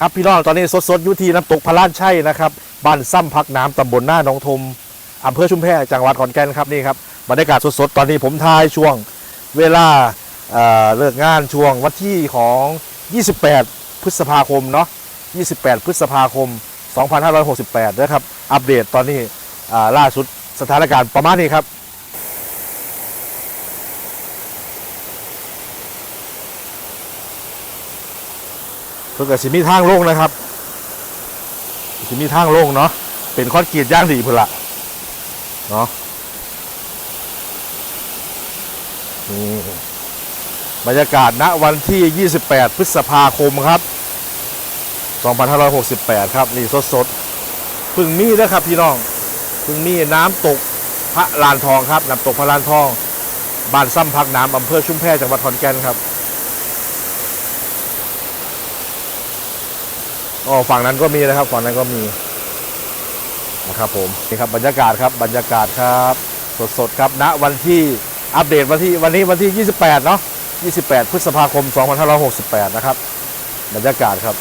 ครับพี่น้องตอนนี้สดๆอยู่ที่น้ำตกพระลานชัยนะครับบ้านซ้ำพักน้ำตำบลหน้าหนองทมอำเภอชุมแพจังหวัดขอนแก่นครับนี่ครับบรรยากาศสดๆตอนนี้ผมทายช่วงเวลาเเลิกงานช่วงวันที่ของ 28 พฤษภาคมเนาะ28 พฤษภาคม 2568นะครับอัปเดตตอนนี้ล่าสุดสถานการณ์ประมาณนี้ครับ พื่อกับสิมีทางโล่งนะครับสิมีทางโล่งเนาะเป็นคอนกรีตย่างดีพุ่นละเนาะนี่บรรยากาศณวันที่ 28 พฤษภาคมครับ 2568 ครับ นี่สดๆพึ่งมีนะครับพี่น้องพึ่งมีน้ำตกพระลานทองครับน้ำตกพระลานทองบ้านซ้ำพักน้ำอำเภอชุมแพจังหวัดขอนแก่นครับ อ๋อฝั่งนั้นก็มีนะครับฝั่งนั้นก็มีนะครับผมนี่ครับบรรยากาศครับบรรยากาศครับสดๆครับณวันที่อัปเดตวันที่วันนี้วันที่ 28 เนาะ28 พฤษภาคม 2568 นะครับ บรรยากาศครับ